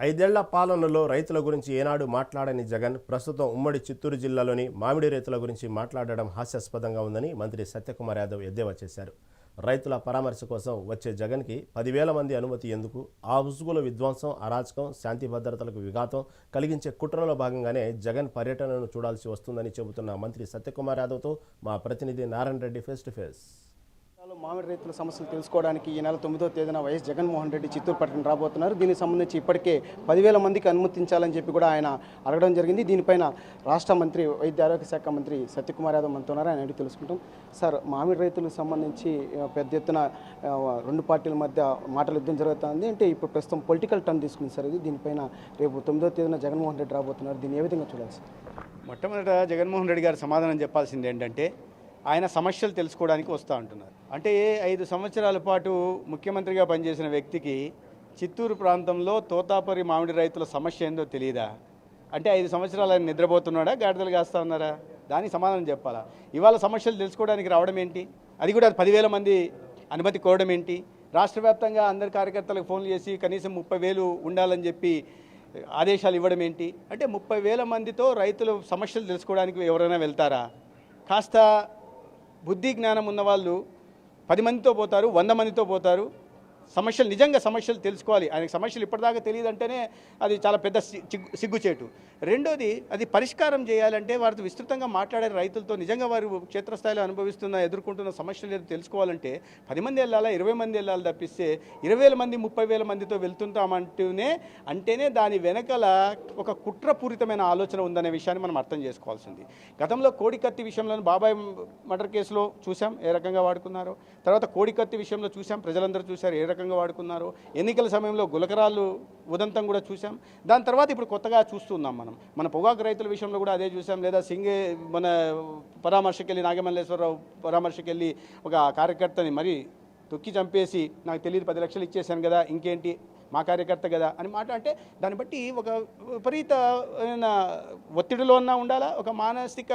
ఐదేళ్ళ పాలనలో రైతుల గురించి ఏనాడు మాట్లాడని జగన్ ప్రస్తుతం ఉమ్మడి చిత్తూరు జిల్లాలోని మామిడి రైతుల గురించి మాట్లాడడం హాస్యాస్పదంగా ఉందని మంత్రి సత్యకుమార్ యాదవ్ ఎద్దేవా చేశారు. రైతుల పరామర్శ కోసం వచ్చే జగన్కి పదివేల మంది అనుమతి ఎందుకు? ఆ ఉసుగుల విధ్వంసం అరాచకం శాంతి భద్రతలకు విఘాతం కలిగించే కుట్రలో భాగంగానే జగన్ పర్యటనను చూడాల్సి వస్తుందని చెబుతున్న మంత్రి సత్యకుమార్ యాదవ్తో మా ప్రతినిధి Narayana Reddy face to face మామిడి రైతుల సమస్యలు తెలుసుకోవడానికి ఈ నెల తొమ్మిదో తేదీన వైఎస్ జగన్మోహన్ రెడ్డి చిత్తూరు పట్టణం రాబోతున్నారు. దీనికి సంబంధించి ఇప్పటికే పదివేల మందికి అనుమతించాలని చెప్పి కూడా ఆయన అడగడం జరిగింది. దీనిపైన రాష్ట్ర మంత్రి వైద్య ఆరోగ్య శాఖ మంత్రి సత్యకుమార్ యాదవ్ మనతో ఉన్నారు. ఆయన అడిగి తెలుసుకుంటాం. సార్ మామిడి రైతులకు సంబంధించి పెద్ద ఎత్తున రెండు పార్టీల మధ్య మాటల యుద్ధం జరుగుతుంది. అంటే ఇప్పుడు ప్రస్తుతం పొలిటికల్ టర్న్ తీసుకుంది సార్ ఇది. దీనిపైన రేపు తొమ్మిదో తేదీన జగన్మోహన్ రెడ్డి రాబోతున్నారు. దీన్ని ఏ విధంగా చూడాలి సార్? మొట్టమొదట జగన్మోహన్ రెడ్డి గారు సమాధానం చెప్పాల్సింది ఏంటంటే ఆయన సమస్యలు తెలుసుకోవడానికి వస్తూ ఉంటున్నారు అంటే ఐదు సంవత్సరాల పాటు ముఖ్యమంత్రిగా పనిచేసిన వ్యక్తికి చిత్తూరు ప్రాంతంలో తోతాపరి మామిడి రైతుల సమస్య ఏందో తెలియదా అంటే ఐదు సంవత్సరాలు ఆయన నిద్రపోతున్నాడా గాడిదలు కాస్తా ఉన్నారా? దానికి సమాధానం చెప్పాలా? ఇవాళ సమస్యలు తెలుసుకోవడానికి రావడం ఏంటి? అది కూడా పదివేల మంది అనుమతి కోరడం ఏంటి? రాష్ట్ర వ్యాప్తంగా అందరి కార్యకర్తలకు ఫోన్లు చేసి కనీసం ముప్పై వేలు ఉండాలని చెప్పి ఆదేశాలు ఇవ్వడం ఏంటి? అంటే ముప్పై వేల మందితో రైతుల సమస్యలు తెలుసుకోవడానికి ఎవరైనా వెళ్తారా? కాస్త బుద్ధి జ్ఞానం ఉన్న వాళ్ళు పది మందితో పోతారు వంద మందితో పోతారు. సమస్యలు నిజంగా సమస్యలు తెలుసుకోవాలి. ఆయనకు సమస్యలు ఇప్పటిదాకా తెలియదంటేనే అది చాలా పెద్ద సిగ్గు- సిగ్గుచేటు. రెండోది అది పరిష్కారం చేయాలంటే వారితో విస్తృతంగా మాట్లాడే రైతులతో నిజంగా వారు క్షేత్రస్థాయిలో అనుభవిస్తున్న ఎదుర్కొంటున్న సమస్యలు ఏదో తెలుసుకోవాలంటే పది మంది వెళ్ళాలా ఇరవై మంది వెళ్ళాలి తప్పిస్తే ఇరవై వేల మంది ముప్పై వేల మందితో వెళ్తుంటామంటూనే అంటేనే దాని వెనకల ఒక కుట్రపూరితమైన ఆలోచన ఉందనే విషయాన్ని మనం అర్థం చేసుకోవాల్సింది. గతంలో కోడికత్తి విషయంలో బాబాయ్ మర్డర్ కేసులో చూసాం ఏ రకంగా వాడుకున్నారో. తర్వాత కోడికత్తి విషయంలో చూసాం ప్రజలందరూ చూశారు ఏ రకంగా వాడుకున్నారు. ఎన్నికల సమయంలో గులకరాళ్ళు ఉదంతం కూడా చూసాం దాని తర్వాత ఇప్పుడు కొత్తగా చూస్తున్నాం మనం. మన పొగాకు రైతుల విషయంలో కూడా అదే చూసాం లేదా సింగే మన పరామర్శకెళ్ళి నాగమల్లేశ్వరరావు పరామర్శకెళ్ళి ఒక కార్యకర్తని మరి తొక్కి చంపేసి నాకు తెలియదు పది లక్షలు ఇచ్చేసాను కదా ఇంకేంటి? మా కార్యకర్త కదా అని మాట అంటే దాన్ని బట్టి ఒక విపరీతమైన ఒత్తిడిలో ఉన్నా ఉండాలా ఒక మానసిక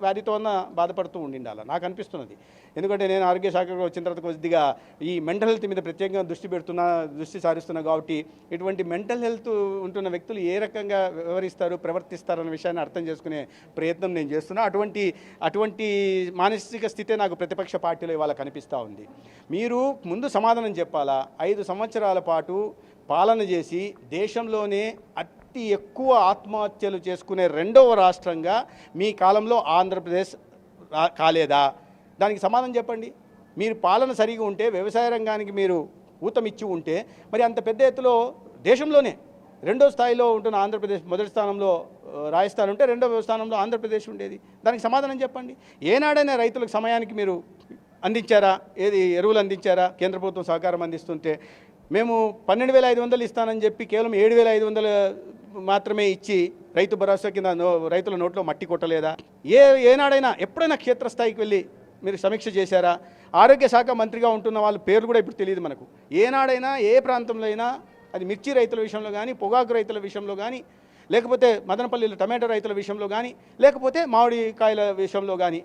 వ్యాధితో ఉన్న బాధపడుతూ ఉండిండాలా? నాకు అనిపిస్తున్నది. ఎందుకంటే నేను ఆరోగ్య శాఖకు వచ్చిన తర్వాత కొద్దిగా ఈ మెంటల్ హెల్త్ మీద ప్రత్యేకంగా దృష్టి పెడుతున్నా దృష్టి సారిస్తున్నా కాబట్టి ఇటువంటి మెంటల్ హెల్త్ ఉంటున్న వ్యక్తులు ఏ రకంగా వ్యవహరిస్తారు ప్రవర్తిస్తారు విషయాన్ని అర్థం చేసుకునే ప్రయత్నం నేను చేస్తున్నా. అటువంటి అటువంటి మానసిక స్థితే నాకు ప్రతిపక్ష పార్టీలో ఇవాళ కనిపిస్తూ ఉంది. మీరు ముందు సమాధానం చెప్పాలా? ఐదు సంవత్సరాల పాటు పాలన చేసి దేశంలోనే అతి ఎక్కువ ఆత్మహత్యలు చేసుకునే రెండవ రాష్ట్రంగా మీ కాలంలో ఆంధ్రప్రదేశ్ కాలేదా? దానికి సమాధానం చెప్పండి. మీరు పాలన సరిగా ఉంటే వ్యవసాయ రంగానికి మీరు ఊతమిచ్చి ఉంటే మరి అంత పెద్ద ఎత్తులో దేశంలోనే రెండో స్థాయిలో ఉంటున్న ఆంధ్రప్రదేశ్ మొదటి స్థానంలో రాజస్థాన్ ఉంటే రెండవ స్థానంలో ఆంధ్రప్రదేశ్ ఉండేది. దానికి సమాధానం చెప్పండి. ఏనాడైనా రైతులకు సమయానికి మీరు అందించారా? ఏది ఎరువులు అందించారా? కేంద్ర ప్రభుత్వం సహకారం అందిస్తుంటే మేము పన్నెండు వేల ఐదు వందలు ఇస్తానని చెప్పి కేవలం ఏడు వేల ఐదు వందలు మాత్రమే ఇచ్చి రైతు భరోసా కింద నో- రైతుల నోట్లో మట్టి కొట్టలేదా? ఏ ఏనాడైనా ఎప్పుడైనా క్షేత్రస్థాయికి వెళ్ళి మీరు సమీక్ష చేశారా? ఆరోగ్య శాఖ మంత్రిగా ఉంటున్న వాళ్ళ పేర్లు కూడా ఇప్పుడు తెలియదు మనకు. ఏనాడైనా ఏ ప్రాంతంలో అయినా అది మిర్చి రైతుల విషయంలో కానీ పొగాకు రైతుల విషయంలో కానీ లేకపోతే మదనపల్లిలో టమాటో రైతుల విషయంలో కానీ లేకపోతే మామిడికాయల విషయంలో కానీ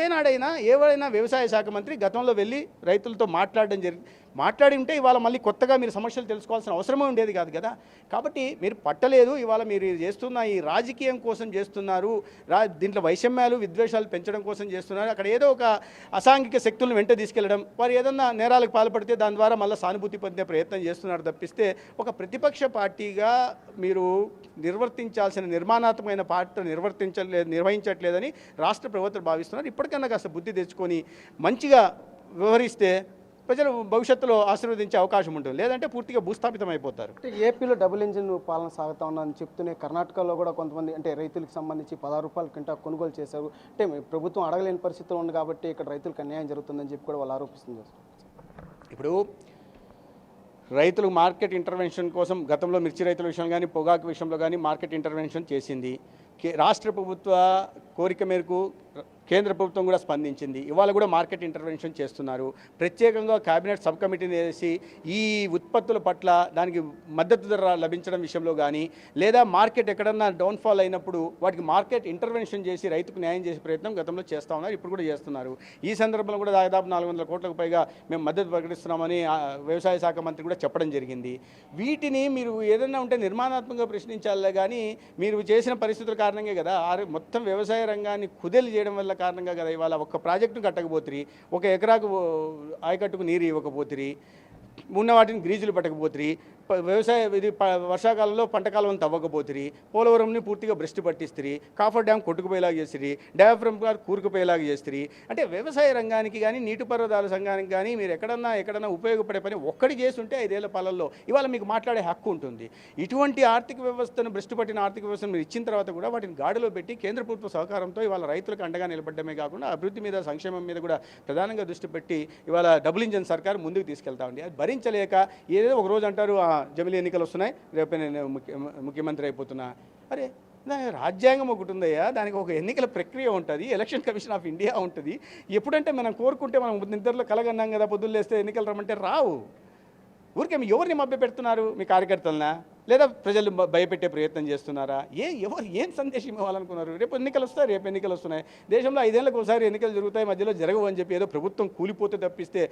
ఏనాడైనా ఎవరైనా వ్యవసాయ శాఖ మంత్రి గతంలో వెళ్ళి రైతులతో మాట్లాడడం జరిగింది మాట్లాడి ఉంటే ఇవాళ మళ్ళీ కొత్తగా మీరు సమస్యలు తెలుసుకోవాల్సిన అవసరమే ఉండేది కాదు కదా. కాబట్టి మీరు పట్టలేదు ఇవాళ మీరు చేస్తున్న ఈ రాజకీయం కోసం చేస్తున్నారు రా దీంట్లో వైషమ్యాలు విద్వేషాలు పెంచడం కోసం చేస్తున్నారు అక్కడ ఏదో ఒక అసాంఘిక శక్తులను వెంట తీసుకెళ్ళడం వారు ఏదన్నా నేరాలకు పాల్పడితే దాని ద్వారా మళ్ళీ సానుభూతి పొందే ప్రయత్నం చేస్తున్నారు తప్పిస్తే ఒక ప్రతిపక్ష పార్టీగా మీరు నిర్వర్తించాల్సిన నిర్మాణాత్మకమైన పాత్ర నిర్వర్తించలేదు నిర్వహించట్లేదని రాష్ట్ర ప్రభుత్వం భావిస్తున్నారు. ఇప్పటికన్నా కాస్త బుద్ధి తెచ్చుకొని మంచిగా వ్యవహరిస్తే ప్రజలు భవిష్యత్తులో ఆశీర్వదించే అవకాశం ఉంటుంది. లేదంటే పూర్తిగా భూస్థాపితం అయిపోతారు అంటే ఏపీలో డబుల్ ఇంజిన్ పాలన సాగుతా ఉందని చెప్తూనే కర్ణాటకలో కూడా కొంతమంది అంటే రైతులకు సంబంధించి పదహారు రూపాయల కింట కొనుగోలు చేశారు. అంటే ప్రభుత్వం అడగలేని పరిస్థితిలో ఉంది కాబట్టి ఇక్కడ రైతులకు అన్యాయం జరుగుతుందని చెప్పి కూడా వాళ్ళు ఆరోపిస్తుంది ఇప్పుడు రైతులు మార్కెట్ ఇంటర్వెన్షన్ కోసం గతంలో మిర్చి రైతుల విషయం కానీ పొగాకు విషయంలో కానీ మార్కెట్ ఇంటర్వెన్షన్ చేసింది. కే- రాష్ట్ర ప్రభుత్వ కోరిక మేరకు కేంద్ర ప్రభుత్వం కూడా స్పందించింది. ఇవాళ కూడా మార్కెట్ ఇంటర్వెన్షన్ చేస్తున్నారు. ప్రత్యేకంగా కేబినెట్ సబ్ కమిటీని వేసి ఈ ఉత్పత్తుల పట్ల దానికి మద్దతు ధర లభించడం విషయంలో కానీ లేదా మార్కెట్ ఎక్కడన్నా డౌన్ఫాల్ అయినప్పుడు వాటికి మార్కెట్ ఇంటర్వెన్షన్ చేసి రైతుకు న్యాయం చేసే ప్రయత్నం గతంలో చేస్తూ ఉన్నారు ఇప్పుడు కూడా చేస్తున్నారు. ఈ సందర్భంలో కూడా దాదాపు నాలుగు వందల కోట్లకు పైగా మేము మద్దతు ప్రకటిస్తున్నామని వ్యవసాయ శాఖ మంత్రి కూడా చెప్పడం జరిగింది. వీటిని మీరు ఏదైనా ఉంటే నిర్మాణాత్మకంగా ప్రశ్నించాలే కానీ మీరు చేసిన పరిస్థితుల కారణంగా కదా మొత్తం వ్యవసాయ రంగాన్ని కుదేలు చేయడం వల్ల కారణంగా కదా ఇవాళ ఒక ప్రాజెక్టును కట్టకపోతురి ఒక ఎకరాకు ఆయకట్టుకు నీరు ఇవ్వకపోతురి ఉన్న వాటిని గ్రీజులు పట్టకపోతురి వ్యవసాయ ఇది ప- వర్షాకాలంలో పంటకాలం తవ్వకపోతుంది పోలవరంని పూర్తిగా భ్రష్టు పట్టిస్తుంది కాఫర్ డ్యామ్ కొట్టుకుపోయేలాగా చేస్తుంది డయాఫ్రమ్ గారు కూరుకుపోయేలాగా చేస్తుంది అంటే వ్యవసాయ రంగానికి కానీ నీటిపారుదల సంఘానికి కానీ మీరు ఎక్కడన్నా ఎక్కడన్నా ఉపయోగపడే పని ఒక్కటి చేస్తుంటే ఐదేళ్ళ పాలల్లో ఇవాళ మీకు మాట్లాడే హక్కు ఉంటుంది. ఇటువంటి ఆర్థిక వ్యవస్థను భ్రష్టు పట్టిన ఆర్థిక వ్యవస్థను మీరు ఇచ్చిన తర్వాత కూడా వాటిని గాడిలో పెట్టి కేంద్ర ప్రభుత్వ సహకారంతో ఇవాళ రైతులకు అండగా నిలబడమే కాకుండా అభివృద్ధి మీద సంక్షేమం మీద కూడా ప్రధానంగా దృష్టి పెట్టి ఇవాళ డబుల్ ఇంజన్ సర్కార్ ముందుకు తీసుకెళ్తా ఉంది. అది భరించలేక ఏదో ఒక రోజు అంటారు "ఆ, జమిలీ ఎన్నికలు వస్తున్నాయి రేపే నేను ముఖ్య ముఖ్యమంత్రి అయిపోతున్నా. అరే దాని రాజ్యాంగం ఒకటి ఉందయ్యా దానికి ఒక ఎన్నికల ప్రక్రియ ఉంటుంది ఎలక్షన్ కమిషన్ ఆఫ్ ఇండియా ఉంటుంది. ఎప్పుడంటే మనం కోరుకుంటే మనం నిద్రలో కలగన్నాం కదా పొద్దున్న లేస్తే ఎన్నికలు రమ్మంటే రావు. ఊరికే మీ ఎవరిని మభ్య పెడుతున్నారు మీ కార్యకర్తలనా? లేదా ప్రజలు భయపెట్టే ప్రయత్నం చేస్తున్నారా? ఏ ఎవరు ఏం సందేశం ఇవ్వాలనుకున్నారు? రేపు ఎన్నికలు వస్తాయి రేపు ఎన్నికలు వస్తున్నాయి. దేశంలో ఐదేళ్ళకు ఒకసారి ఎన్నికలు జరుగుతాయి మధ్యలో జరగవు అని చెప్పి ఏదో ప్రభుత్వం కూలిపోతే తప్పిస్తే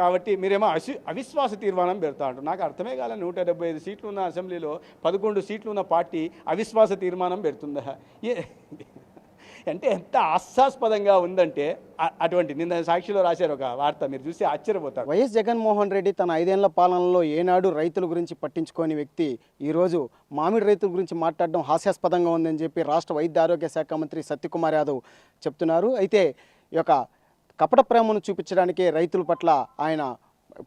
కాబట్టి మీరేమో అసి అవిశ్వాస తీర్మానం పెడతా అంటారు నాకు అర్థమే కాల నూట డెబ్బై ఐదు సీట్లు ఉన్న అసెంబ్లీలో పదకొండు సీట్లు ఉన్న పార్టీ అవిశ్వాస తీర్మానం పెడుతుందా? ఏ అంటే ఎంత ఆశాస్పదంగా ఉందంటే అటువంటి నిన్న సాక్షిలో రాశారు ఒక వార్త మీరు చూసి ఆశ్చర్యపోతారు. వైఎస్ జగన్మోహన్ రెడ్డి తన ఐదేళ్ళ పాలనలో ఏనాడు రైతుల గురించి పట్టించుకోని వ్యక్తి ఈరోజు మామిడి రైతుల గురించి మాట్లాడడం హాస్యాస్పదంగా ఉందని చెప్పి రాష్ట్ర వైద్య ఆరోగ్య శాఖ మంత్రి సత్యకుమార్ యాదవ్ చెప్తున్నారు. అయితే ఈ యొక్క కపట ప్రేమను చూపించడానికే రైతుల పట్ల ఆయన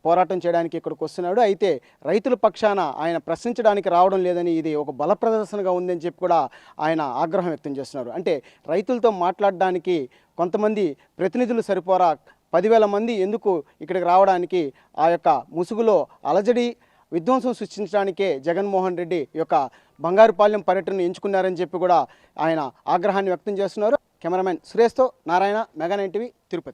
పోరాటం చేయడానికి ఇక్కడికి వస్తున్నాడు. అయితే రైతుల పక్షాన ఆయన ప్రశ్నించడానికి రావడం లేదని ఇది ఒక బల ప్రదర్శనగా ఉందని చెప్పి కూడా ఆయన ఆగ్రహం వ్యక్తం చేస్తున్నారు. అంటే రైతులతో మాట్లాడడానికి కొంతమంది ప్రతినిధులు సరిపోరా పదివేల మంది ఎందుకు ఇక్కడికి రావడానికి ఆ యొక్క ముసుగులో అలజడి విధ్వంసం సృష్టించడానికే జగన్మోహన్ రెడ్డి యొక్క బంగారుపాలెం పర్యటనను ఎంచుకున్నారని చెప్పి కూడా ఆయన ఆగ్రహాన్ని వ్యక్తం చేస్తున్నారు. Cameraman సురేష్తో Narayana mega nine TV Tirupati.